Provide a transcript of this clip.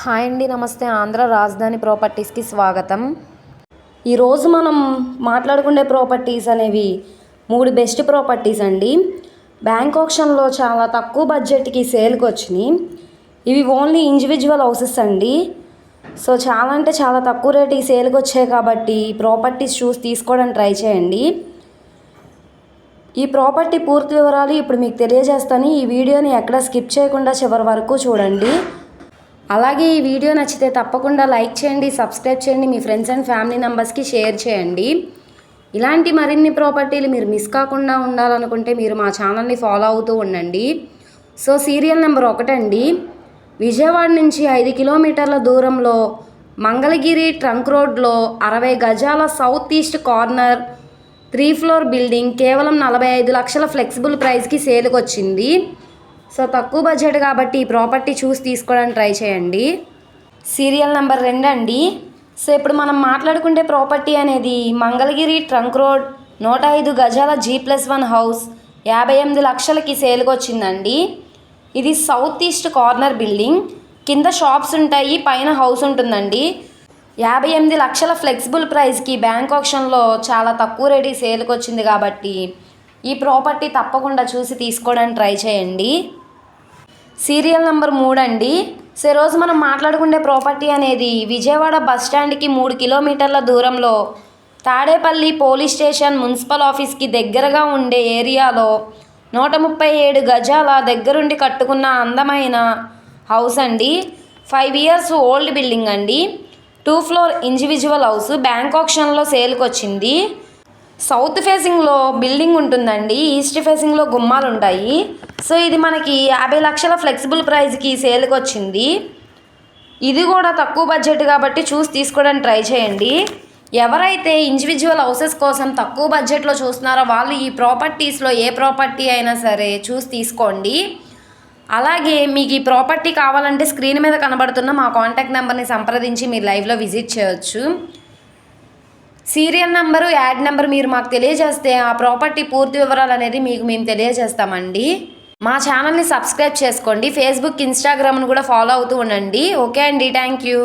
Hi అండి నమస్తే. ఆంధ్ర రాజధాని ప్రాపర్టీస్కి స్వాగతం. ఈరోజు మనం మాట్లాడుకునే ప్రాపర్టీస్ అనేవి మూడు బెస్ట్ ప్రాపర్టీస్ అండి. బ్యాంక్ ఆప్షన్లో చాలా తక్కువ బడ్జెట్కి సేల్కి వచ్చినాయి ఇవి ఓన్లీ ఇండివిజువల్ హౌసెస్ అండి. సో చాలా అంటే చాలా తక్కువ రేటుకి సేల్కి వచ్చాయి కాబట్టి ప్రాపర్టీస్ చూసి తీసుకోవడానికి ట్రై చేయండి. ఈ ప్రాపర్టీ పూర్తి వివరాలు ఇప్పుడు మీకు తెలియజేస్తాను. ఈ వీడియోని ఎక్కడ స్కిప్ చేయకుండా చివరి వరకు చూడండి. అలాగే ఈ వీడియో నచ్చితే తప్పకుండా లైక్ చేయండి సబ్స్క్రైబ్ చేయండి మీ ఫ్రెండ్స్ అండ్ ఫ్యామిలీ మెంబర్స్కి షేర్ చేయండి. ఇలాంటి మరిన్ని ప్రాపర్టీలు మీరు మిస్ కాకుండా ఉండాలనుకుంటే మీరు మా ఛానల్ని ఫాలో అవుతూ ఉండండి. సో సీరియల్ నెంబర్ ఒకటండి విజయవాడ నుంచి ఐదు కిలోమీటర్ల దూరంలో మంగళగిరి ట్రంక్ రోడ్లో అరవై గజాల south east corner three floor building కేవలం నలభై ఐదు లక్షల ఫ్లెక్సిబుల్ ప్రైస్కి సేల్కి వచ్చింది సో తక్కువ బడ్జెట్ కాబట్టి ఈ ప్రాపర్టీ చూసి తీసుకోవడానికి ట్రై చేయండి. సీరియల్ నెంబర్ రెండు అండి. సో ఇప్పుడు మనం మాట్లాడుకుంటే ప్రాపర్టీ అనేది మంగళగిరి ట్రంక్ రోడ్ నూట ఐదు గజాల జీ ప్లస్ వన్ హౌస్ యాభై ఎనిమిది లక్షలకి సేల్కి వచ్చిందండి. ఇది సౌత్ ఈస్ట్ కార్నర్ బిల్డింగ్. కింద షాప్స్ ఉంటాయి పైన హౌస్ ఉంటుందండి. యాభై ఎనిమిది లక్షల ఫ్లెక్సిబుల్ ప్రైస్కి బ్యాంక్ ఆప్షన్లో చాలా తక్కువ రేటు సేల్కి వచ్చింది కాబట్టి ఈ ప్రాపర్టీ తప్పకుండా చూసి తీసుకోవడానికి ట్రై చేయండి. సీరియల్ నెంబర్ మూడు అండి. సో ఈరోజు మనం మాట్లాడుకునే ప్రాపర్టీ అనేది విజయవాడ బస్ స్టాండ్కి మూడు కిలోమీటర్ల దూరంలో తాడేపల్లి పోలీస్ స్టేషన్ మున్సిపల్ ఆఫీస్కి దగ్గరగా ఉండే ఏరియాలో నూట ముప్పై ఏడు గజాల దగ్గరుండి కట్టుకున్న అందమైన హౌస్ అండి. ఫైవ్ ఇయర్స్ ఓల్డ్ బిల్డింగ్ అండి. Two floor individual house bank ఆప్షన్లో సేల్కి వచ్చింది. సౌత్ ఫేసింగ్లో బిల్డింగ్ ఉంటుందండి. ఈస్ట్ ఫేసింగ్లో గుమ్మాలు ఉంటాయి సో ఇది మనకి యాభై లక్షల ఫ్లెక్సిబుల్ ప్రైస్కి సేల్కి వచ్చింది. ఇది కూడా తక్కువ బడ్జెట్ కాబట్టి చూసి తీసుకోవడానికి ట్రై చేయండి. ఎవరైతే ఇండివిజువల్ హౌసెస్ కోసం తక్కువ బడ్జెట్లో చూస్తున్నారో వాళ్ళు ఈ ప్రాపర్టీస్లో ఏ ప్రాపర్టీ అయినా సరే చూసి తీసుకోండి. అలాగే మీకు ఈ ప్రాపర్టీ కావాలంటే స్క్రీన్ మీద కనబడుతున్న మా కాంటాక్ట్ నెంబర్ని సంప్రదించి మీరు లైవ్లో విజిట్ చేయొచ్చు. సీరియల్ నెంబరు యాడ్ నెంబర్ మీరు మాకు తెలియజేస్తే ఆ ప్రాపర్టీ పూర్తి వివరాలు అనేది మీకు మేము తెలియజేస్తామండి. మా ఛానల్ని సబ్స్క్రైబ్ చేసుకోండి. ఫేస్బుక్ ఇన్స్టాగ్రామ్ను కూడా ఫాలో అవుతూ ఉండండి. ఓకే అండి. Thank you.